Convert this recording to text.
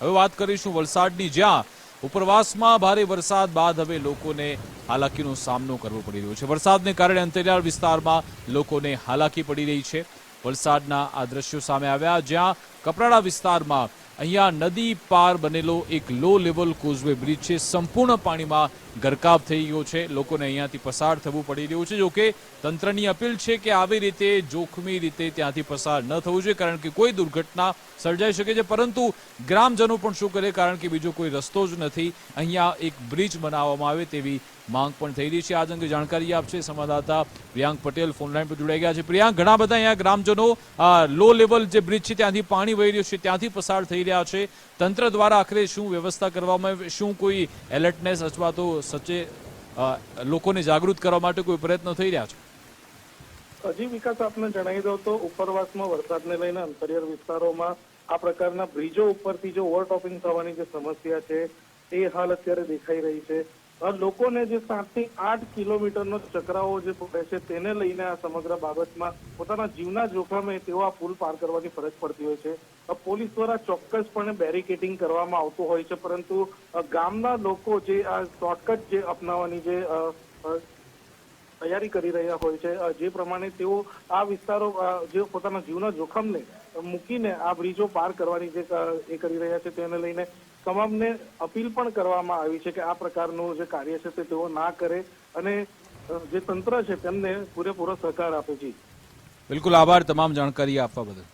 હવે વાત કરીશું વલસાડની, જ્યાં ઉપરવાસમાં ભારે વરસાદ બાદ હવે લોકોને હાલાકીનો સામનો કરવો પડી રહ્યો છે. વરસાદને કારણે અંતરિયાળ વિસ્તારમાં લોકોને હાલાકી પડી રહી છે. વલસાડના આ દ્રશ્યો સામે આવ્યા, જ્યાં કપરાડા વિસ્તારમાં અહીંયા નદી પાર બનેલો એક લો લેવલ કોઝવે બ્રિજ છે. સંપૂર્ણ પાણીમાં ગરકાવ થઈ ગયો છે. લોકોને અહીંયાથી પસાર થવું પડી રહ્યું છે. જોકે તંત્રની અપીલ છે કે આવી રીતે જોખમી રીતે ત્યાંથી પસાર ન થવું જોઈએ, કારણ કે કોઈ દુર્ઘટના સર્જાઈ શકે છે. પરંતુ ગ્રામજનો પણ શું કરે, કારણ કે બીજો કોઈ રસ્તો જ નથી. અહીંયા એક બ્રિજ બનાવવામાં આવે તેવી માંગ પણ થઈ રહી છે. આજ અંગે જાણકારી આપશે સંવાદદાતા પ્રિયાંક પટેલ ફોનલાઈન પર જોડાઈ ગયા છે. પ્રિયાંક, ઘણા બધા અહીંયા ગ્રામજનો લો લેવલ જે બ્રિજ છે ત્યાંથી પાણી વહી રહ્યું છે, ત્યાંથી પસાર થઈ રહ્યા છે. તંત્ર દ્વારા આખરે શું વ્યવસ્થા કરવામાં શું કોઈ એલર્ટનેસ અથવા તો સચે લોકોને જાગૃત કરવા માટે કોઈ પ્રયત્નો થઈ રહ્યા છે? હજી વિકાસ આપને જણાવી દઉં તો ઉપરવાસમાં વરસાદને લઈને અંતરિયાળ વિસ્તારોમાં આ પ્રકારના બ્રિજો ઉપરથી જે ઓવરટોપિંગ થવાની જે સમસ્યા છે, એ હાલ અત્યારે દેખાઈ રહી છે. લોકોને જે સાતથી આઠ કિલોમીટરનો ચક્રાઓ જે પડે છે, તેને લઈને આ સમગ્ર બાબતમાં પોતાના જીવના જોખમે તેઓ આ પુલ પાર કરવાની ફરજ પડતી હોય છે. પોલીસ દ્વારા ચોક્કસપણે બેરિકેડિંગ કરવામાં આવતું હોય છે, પરંતુ ગામના લોકો જે આ શોર્ટકટ જે અપનાવવાની જે તૈયારી કરી રહ્યા હોય છે. જે પ્રમાણે તેઓ આ વિસ્તારો જે પોતાના જીવના જોખમને મૂકીને આ બ્રિજો પાર કરવાની જે એ કરી રહ્યા છે તેને લઈને તમામને અપીલ પણ કરવામાં આવી છે કે આ પ્રકારનું જે કાર્ય છે તે તેઓ ના કરે અને જે તંત્ર છે તેમને પૂરેપૂરો સહકાર આપે. છે બિલકુલ આભાર. તમામ જાણકારી આપવા બદલ.